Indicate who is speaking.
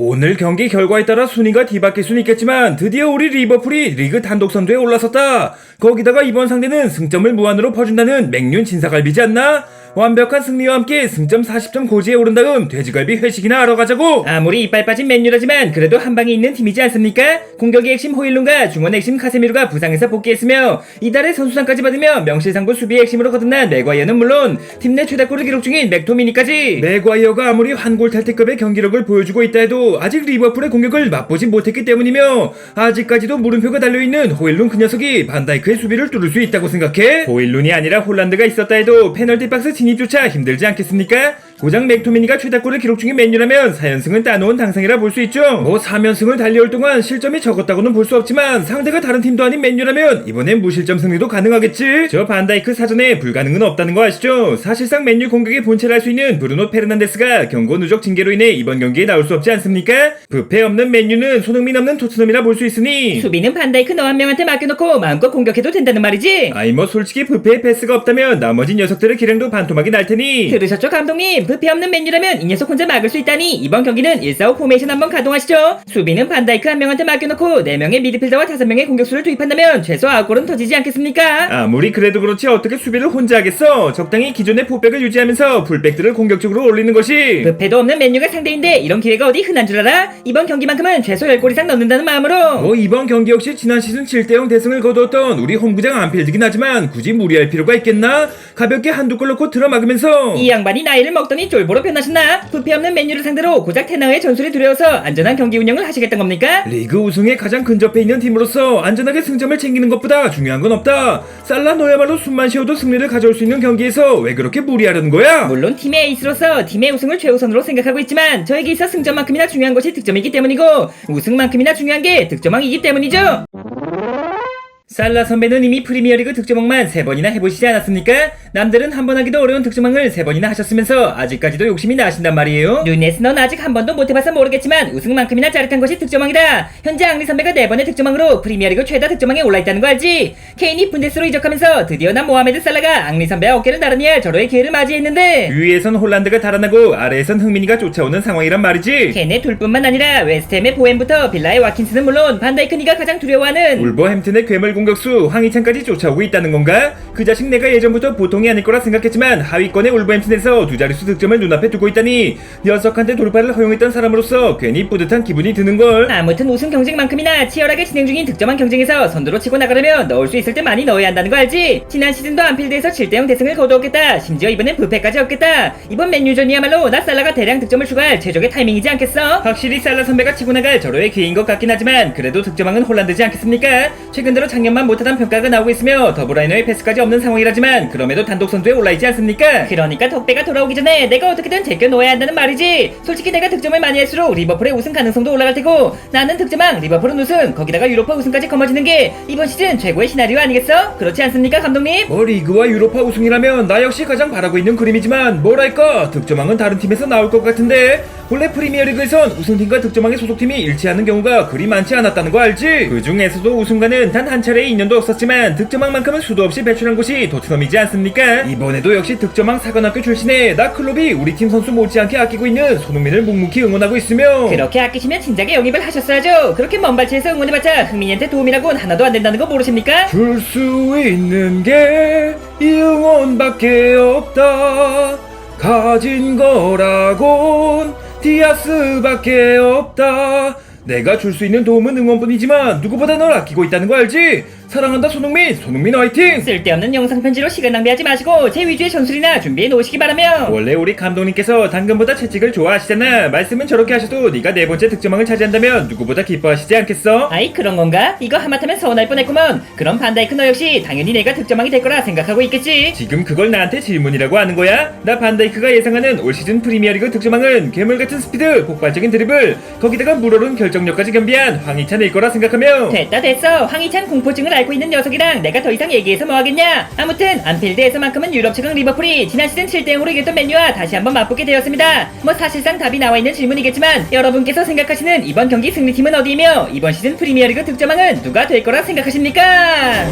Speaker 1: 오늘 경기 결과에 따라 순위가 뒤바뀔 수는 있겠지만 드디어 우리 리버풀이 리그 단독 선두에 올라섰다. 거기다가 이번 상대는 승점을 무한으로 퍼준다는 맹륜 진사갈비지 않나? 완벽한 승리와 함께 승점 40점 고지에 오른 다음 돼지갈비 회식이나 하러 가자고. 아무리 이빨 빠진 맨유라지만 그래도 한 방에 있는 팀이지 않습니까? 공격의 핵심 호일룬과 중원의 핵심 카세미루가 부상에서 복귀했으며 이달에 선수상까지 받으며 명실상부 수비의 핵심으로 거듭난 맥과이어는 물론 팀 내 최다골을 기록 중인 맥토미니까지 맥과이어가 아무리 환골 탈퇴급의 경기력을 보여주고 있다 해도 아직 리버풀의 공격을 맛보지 못했기 때문이며 아직까지도 물음표가 달려있는 호일룬 그 녀석이 반다이크의 수비를 뚫을 수 있다고 생각해? 호일룬이 아니라 홀란드가 있었다 해도 페널티 박스 진입조차 힘들지 않겠습니까? 고작 맥토미니가 최다골을 기록 중인 맨유라면 4연승은 따놓은 당상이라 볼 수 있죠. 뭐 3연승을 달려올 동안 실점이 적었다고는 볼 수 없지만 상대가 다른 팀도 아닌 맨유라면 이번엔 무실점 승리도 가능하겠지. 저 반다이크 사전에 불가능은 없다는 거 아시죠? 사실상 맨유 공격의 본체를 할 수 있는 브루노 페르난데스가 경고 누적 징계로 인해 이번 경기에 나올 수 없지 않습니까? 부패 없는 맨유는 손흥민 없는 토트넘이라 볼 수 있으니
Speaker 2: 수비는 반다이크 너 한 명한테 맡겨놓고 마음껏 공격해도 된다는 말이지.
Speaker 1: 아이 뭐 솔직히 부패의 패스가 없다면 나머지 녀석들의 기량도 반토막이 날 테니
Speaker 2: 들으셨죠 감독님? 부패 없는 맨유라면 이 녀석 혼자 막을 수 있다니 이번 경기는 145 포메이션 한번 가동하시죠. 수비는 반다이크 한 명한테 맡겨놓고 4명의 미드필더와 5명의 공격수를 투입한다면 최소 9골은 터지지 않겠습니까?
Speaker 1: 아무리 그래도 그렇지 어떻게 수비를 혼자 하겠어 적당히 기존의 포백을 유지하면서 풀백들을 공격적으로 올리는 것이
Speaker 2: 부패도 없는 맨유가 상대인데 이런 기회가 어디 흔한 줄 알아? 이번 경기만큼은 최소 10골 이상 넣는다는 마음으로
Speaker 1: 뭐 이번 경기 역시 지난 시즌 7대0 대승을 거두었던 우리 홈구장 안필드긴 하지만 굳이 무리할 필요가 있겠나? 가볍게 한두 골 넣고 들어막으면서
Speaker 2: 이 양반이 나이를 먹 더니 쫄보로 변하셨나? 부패 없는 맨유를 상대로 고작 테나의 전술이 두려워서 안전한 경기 운영을 하시겠다는 겁니까?
Speaker 1: 리그 우승에 가장 근접해 있는 팀으로서 안전하게 승점을 챙기는 것보다 중요한 건 없다 살라 너야말로 숨만 쉬어도 승리를 가져올 수 있는 경기에서 왜 그렇게 무리하려는 거야?
Speaker 2: 물론 팀의 에이스로서 팀의 우승을 최우선으로 생각하고 있지만 저에게 있어 승점만큼이나 중요한 것이 득점이기 때문이고 우승만큼이나 중요한 게 득점왕이기 때문이죠.
Speaker 1: 살라 선배는 이미 프리미어리그 득점왕만 3번이나 해보시지 않았습니까? 남들은 한 번 하기도 어려운 득점왕을 3번이나 하셨으면서 아직까지도 욕심이 나신단 말이에요?
Speaker 2: 누네스 넌 아직 한 번도 못 해봐서 모르겠지만 우승만큼이나 짜릿한 것이 득점왕이다. 현재 앙리 선배가 4번의 득점왕으로 프리미어리그 최다 득점왕에 올라있다는 거 알지? 케인이 분데스로 이적하면서 드디어 난 모하메드 살라가 앙리 선배의 어깨를 나란히 할 절호의 기회를 맞이했는데
Speaker 1: 위에선 홀란드가 달아나고 아래에선 흥민이가 쫓아오는 상황이란 말이지
Speaker 2: 캔의 둘뿐만 아니라 웨스트햄의 보엠부터 빌라의 와킨스는 물론 반다이크니가 가장 두려워하는
Speaker 1: 울버햄튼의 괴물 공격수 황희찬까지 쫓아오고 있다는 건가? 그 자식 내가 예전부터 보통이 아닐 거라 생각했지만 하위권의 울버햄튼에서 두 자릿수 득점을 눈앞에 두고 있다니 녀석한테 돌파를 허용했던 사람으로서 괜히 뿌듯한 기분이 드는걸
Speaker 2: 아무튼 우승 경쟁만큼이나 치열하게 진행 중인 득점왕 경쟁에서 선두로 치고 나가려면 넣을 수 있을 때 많이 넣어야 한다는 거 알지? 지난 시즌도 안필드에서 7대0 대승을 거두었겠다. 심지어 이번엔 부패까지 얻겠다. 이번 맨유전이야말로 나 살라가 대량 득점을 추가할 최적의 타이밍이지 않겠어?
Speaker 1: 확실히 살라 선배가 치고 나갈 절호의 기회인 것 같긴 하지만 그래도 득점왕은 홀란드지 않겠습니까? 최근 들어 작년 만 못하던 평가가 나오고 있으며 더브라이너의 패스까지 없는 상황이라지만 그럼에도 단독 선두에 올라있지 않습니까?
Speaker 2: 그러니까 덕배가 돌아오기 전에 내가 어떻게든 제껴 놓아야 한다는 말이지. 솔직히 내가 득점을 많이 할수록 리버풀의 우승 가능성도 올라갈 테고 나는 득점왕, 리버풀은 우승, 거기다가 유로파 우승까지 거머쥐는 게 이번 시즌 최고의 시나리오 아니겠어? 그렇지 않습니까, 감독님?
Speaker 1: 뭐 리그와 유로파 우승이라면 나 역시 가장 바라고 있는 그림이지만 뭐랄까 득점왕은 다른 팀에서 나올 것 같은데 원래 프리미어리그에선 우승팀과 득점왕의 소속팀이 일치하는 경우가 그리 많지 않았다는 거 알지? 그 중에서도 우승과는 단 한 차례의 인연도 없었지만 득점왕만큼은 수도 없이 배출한 곳이 도트넘이지 않습니까? 이번에도 역시 득점왕 사관학교 출신의 나 클롭이 우리 팀 선수 못지않게 아끼고 있는 손흥민을 묵묵히 응원하고 있으며
Speaker 2: 그렇게 아끼시면 진작에 영입을 하셨어야죠. 그렇게 먼 발치에서 응원해봤자 흥민이한테 도움이라곤 하나도 안 된다는 거 모르십니까?
Speaker 1: 줄 수 있는 게 이 응원밖에 없다 가진 거라곤 디아스밖에 없다 내가 줄 수 있는 도움은 응원뿐이지만 누구보다 널 아끼고 있다는 거 알지? 사랑한다 손흥민. 손흥민 화이팅!
Speaker 2: 쓸데없는 영상 편지로 시간 낭비하지 마시고 제 위주의 전술이나 준비해 놓으시기 바라며.
Speaker 1: 원래 우리 감독님께서 당근보다 채찍을 좋아하시잖아. 말씀은 저렇게 하셔도 네가 네 번째 득점왕을 차지한다면 누구보다 기뻐하시지 않겠어?
Speaker 2: 아이 그런 건가? 이거 하마터면 서운할 뻔했구먼. 그럼 반다이크 너 역시 당연히 내가 득점왕이 될 거라 생각하고 있겠지.
Speaker 1: 지금 그걸 나한테 질문이라고 하는 거야? 나 반다이크가 예상하는 올 시즌 프리미어리그 득점왕은 괴물같은 스피드, 폭발적인 드리블, 거기다가 물오른 결정력까지 겸비한 황희찬일 거라 생각하며.
Speaker 2: 됐다 됐어. 황희찬 공포증을 앓고 있는 녀석이랑 내가 더 이상 얘기해서 뭐하겠냐 아무튼 안필드에서만큼은 유럽 최강 리버풀이 지난 시즌 7대0으로 이겼던 맨유와 다시 한번 맞붙게 되었습니다 뭐 사실상 답이 나와 있는 질문이겠지만 여러분께서 생각하시는 이번 경기 승리팀은 어디이며 이번 시즌 프리미어리그 득점왕은 누가 될 거라 생각하십니까?